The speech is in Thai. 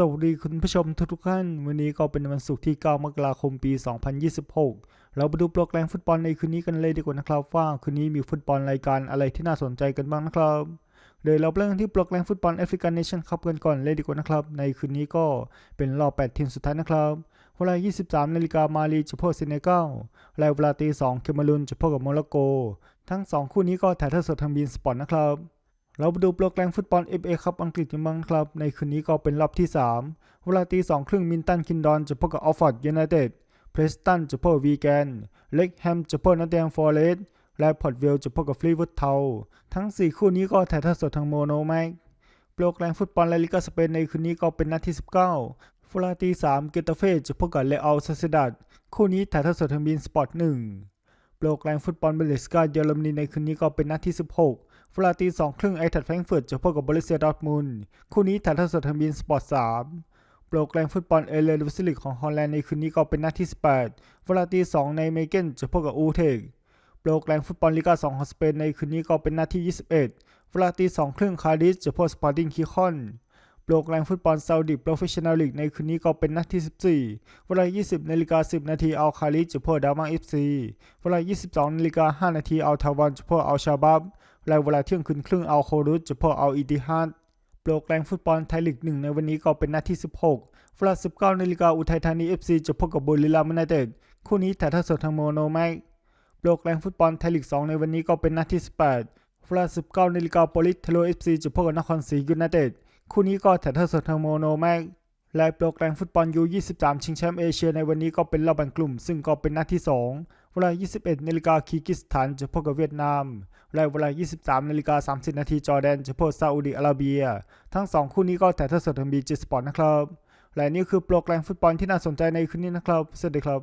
สวัสดีคุณผู้ชมทุกๆท่าน วันนี้ก็เป็นวันศุกร์ที่ 9 มกราคมปี 2026 เราไปดูโปรแกรมฟุตบอลในคืนนี้กันเลยดีกว่านะครับว่าคืนนี้มีฟุตบอลรายการอะไรที่น่าสนใจกันบ้างนะครับเดี๋ยวเราเริ่มกันที่โปรแกรมฟุตบอลแอฟริกันเนชั่นคัพกันก่อนเลยดีกว่านะครับ ในคืนนี้ก็เป็นรอบ 8 ทีมสุดท้ายนะครับเวลา 23 นาฬิกามาลีจะพบเซเนกัลและเวลาตี2เคมารุนจะพบกับโมร็อกโก ทั้ง 2 คู่นี้ก็ถ่ายทอดสดทางบีนสปอร์ตนะครับ เราไปดูโปรแกรมฟุตบอล FA คัพอังกฤษกันบ้างครับ ในคืนนี้ก็เป็นรอบที่ 3 เวลาตีสองครึ่งมินตันคินดอนจะพบกับออฟฟอร์ดยูไนเต็ดเพรสตันจะพบกับวีแกนเล็กแฮมจะพบกับนอตแดมฟอร์เรสต์และพอร์ตเวลจะพบกับฟลีวูดเทาทั้ง 4 คู่นี้ก็ถ่ายทอดสดทางโมโนแม็กโปรแกรมฟุตบอลลาลิกาสเปนในคืนนี้ก็เป็นนัดที่ 19เวลาตีสามเกตาเฟ่จะพบกับเลอัลซาเซดัดคู่นี้ถ่ายทอดสดทางบีนสปอร์ตหนึ่ง โปรแกรมฟุตบอลเบลลิสกาเยอรมนีในคืนนี้ก็เป็นนัดที่ 16เวลาตีสองครึ่งไอทัดแฟรงเฟิร์ตจะพบกับบริเซียดอทมุนคู่นี้ถ่ายทอดสดทางบีนสปอร์ตสามโปรแกรมฟุตบอลเอเลนวิสลิกของฮอลแลนด์ในคืนนี้ก็เป็นนัดที่ 18เวลาตีสองในเมเกนจะพบกับอูเทกโปรแกรมฟุตบอลลีกา2ของสเปนในคืนนี้ก็เป็นนัดที่ 21เวลาตีสองครึ่งคาร์ดิสจะพบสปอร์ติ้งคิคอน โปรแกรมฟุตบอลซาอุดิโปรเฟชชั่นแนลลีกในคืนนี้ก็เป็นนัดที่ 14 เวลา 20นาฬิกา10 นาทีอัลคาลิจะพบดามาเอฟซีเวลา 22นาฬิกา5นาทีอัลทาวันจะพบอัลชาบับและเวลาเที่ยงคืนครึ่งเอาโครุสจะพบเอาอิติฮัดโปรแกรมฟุตบอลไทยลีกหนึ่งในวันนี้ก็เป็นนัดที่ 16 เวลา 19นาฬิกาอุทัยธานี FC จะพบกับบุรีรัมย์ยูไนเต็ดคู่นี้ถ่ายทอดสดทางโมโนแม็กโปรแกรมฟุตบอลไทยลีก 2 ในวันนี้ก็เป็นนัดที่ 18 เวลา 19นาฬิกาโปลิสเทโล FC จะพบกับนครศรียูไนเต็ด คู่นี้ก็ถ่ายทอดสดทางโมโนแม็กและโปรแกรมฟุตบอลยู23 ชิงแชมป์เอเชียในวันนี้ก็เป็นรอบแบ่งกลุ่ม ซึ่งก็เป็นนัดที่ 2 เวลา 21นาฬิกาคีกิสถานจะพบกับเวียดนาม และเวลา 23นาฬิกา30 นาทีจอร์แดนจะพบซาอุดิอาระเบีย ทั้ง 2 คู่นี้ก็ถ่ายทอดสดทางบีจีสปอร์ตนะครับ และนี่คือโปรแกรมฟุตบอลที่น่าสนใจในคืนนี้นะครับ สวัสดีครับ